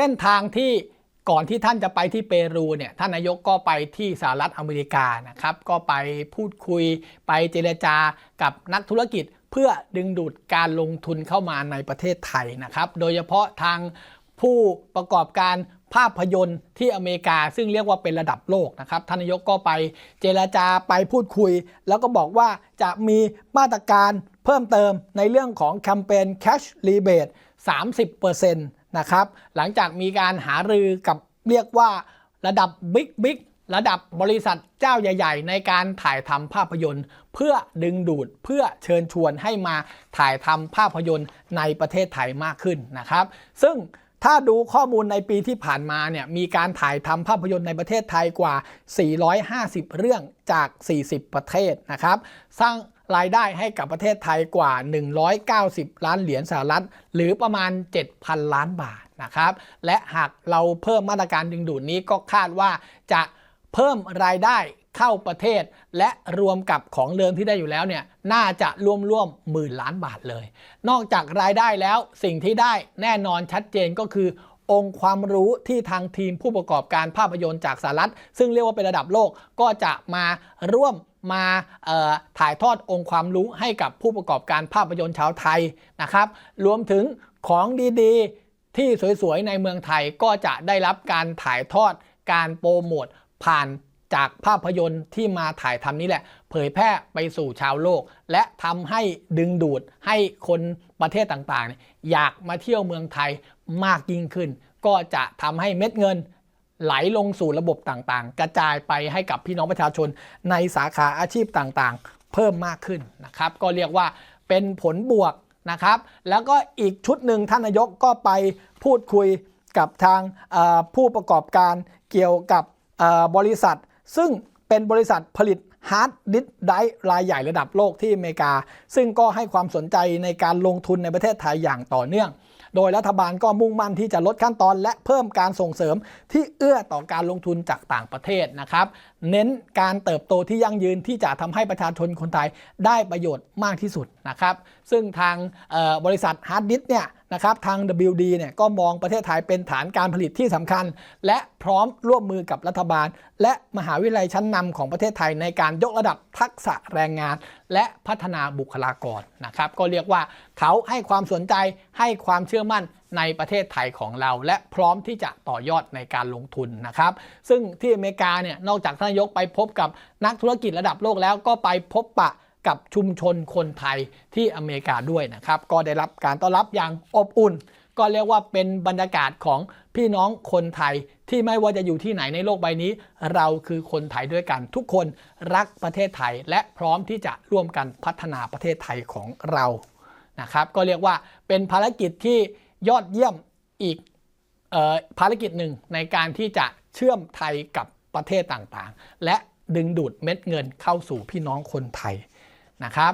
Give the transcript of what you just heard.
เส้นทางที่ก่อนที่ท่านจะไปที่เปรูเนี่ยท่านนายกก็ไปที่สหรัฐอเมริกานะครับก็ไปพูดคุยไปเจรจากับนักธุรกิจเพื่อดึงดูดการลงทุนเข้ามาในประเทศไทยนะครับโดยเฉพาะทางผู้ประกอบการภาพยนตร์ที่อเมริกาซึ่งเรียกว่าเป็นระดับโลกนะครับท่านนายกก็ไปเจรจาไปพูดคุย แล้วก็บอกว่าจะมีมาตรการเพิ่มเติมในเรื่องของแคมเปญ Cash Rebate 30%น นะครับ หลังจากมีการหารือกับเรียกว่าระดับบิ๊กบิ๊กระดับบริษัทเจ้าใหญ่ ๆ ในการถ่ายทำภาพยนตร์ เพื่อดึงดูดเพื่อเชิญชวนให้มาถ่ายทำภาพยนตร์ในประเทศไทยมากขึ้นนะครับ ซึ่ง ถ้าดูข้อมูลในปีที่ผ่านมาเนี่ยมีการถ่ายทำภาพยนตร์ในประเทศไทยกว่า 450 เรื่องจาก 40 ประเทศนะครับ สร้างรายได้ให้กับประเทศไทยกว่า 190 ล้านเหรียญสหรัฐ หรือประมาณ 7,000 ล้านบาทนะครับ และหากเราเพิ่มมาตรการดึงดูดนี้ก็คาดว่าจะเพิ่มรายได้ เข้าประเทศ และรวมกับของเดิมที่ได้อยู่แล้วเนี่ยน่าจะร่วมร่วมหมื่นล้านบาทเลย นอกจากรายได้แล้วสิ่งที่ได้แน่นอนชัดเจนก็คือองค์ความรู้ที่ทางทีมผู้ประกอบการภาพยนตร์จากสหรัฐ ซึ่งเรียกว่าเป็นระดับโลกก็จะมาร่วมมาถ่ายทอดองค์ความรู้ให้กับผู้ประกอบการภาพยนตร์ชาวไทยนะครับ รวมถึงของดีๆ ที่สวยๆ ในเมืองไทยก็จะได้รับการถ่ายทอดการโปรโมทผ่าน จากภาพยนตร์ที่มาถ่ายทำนี้แหละ เผยแพร่ไปสู่ชาวโลก และทำให้ดึงดูดให้คนประเทศต่างๆ อยากมาเที่ยวเมืองไทยมากยิ่งขึ้น ก็จะทำให้เม็ดเงินไหลลงสู่ระบบต่างๆ กระจายไปให้กับพี่น้องประชาชนในสาขาอาชีพต่างๆ เพิ่มมากขึ้นนะครับ ก็เรียกว่าเป็นผลบวกนะครับ แล้วก็อีกชุดหนึ่งท่านนายกก็ไปพูดคุยกับทางผู้ประกอบการเกี่ยวกับบริษัท ซึ่งเป็นบริษัทผลิตฮาร์ดดิสก์ไดรฟ์รายใหญ่ระดับโลกที่อเมริกา ซึ่งก็ให้ความสนใจในการลงทุนในประเทศไทยอย่างต่อเนื่อง โดยรัฐบาลก็มุ่งมั่นที่จะลดขั้นตอน และเพิ่มการส่งเสริมที่เอื้อต่อการลงทุนจากต่างประเทศนะครับ เน้นการเติบโตที่ยั่งยืนที่จะทำให้ประชาชนคนไทยได้ประโยชน์มากที่สุดนะครับ ซึ่งทางบริษัทฮาร์ดดิสเนี่ย นะครับทาง WD เนี่ยก็มองประเทศไทยเป็นฐานการผลิตที่สำคัญ และพร้อมร่วมมือกับรัฐบาล และมหาวิทยาลัยชั้นนำของประเทศไทยในการยกระดับทักษะแรงงาน และพัฒนาบุคลากรนะครับก็เรียกว่าเขาให้ความสนใจให้ความเชื่อมั่นในประเทศไทยของเรา และพร้อมที่จะต่อยอดในการลงทุนนะครับ ซึ่งที่อเมริกาเนี่ยนอกจากท่านนายกไปพบกับนักธุรกิจระดับโลกแล้วก็ไปพบปะ กับชุมชนคนไทยที่อเมริกาด้วยนะครับ ก็ได้รับการต้อนรับอย่างอบอุ่น ก็เรียกว่าเป็นบรรยากาศของพี่น้องคนไทยที่ไม่ว่าจะอยู่ที่ไหนในโลกใบนี้ เราคือคนไทยด้วยกัน ทุกคนรักประเทศไทยและพร้อมที่จะร่วมกันพัฒนาประเทศไทยของเรานะครับ ก็เรียกว่าเป็นภารกิจที่ยอดเยี่ยมอีกออภารกิจหนึ่งในการที่จะเชื่อมไทยกับประเทศต่างๆ และดึงดูดเม็ดเงินเข้าสู่พี่น้องคนไทย นะครับ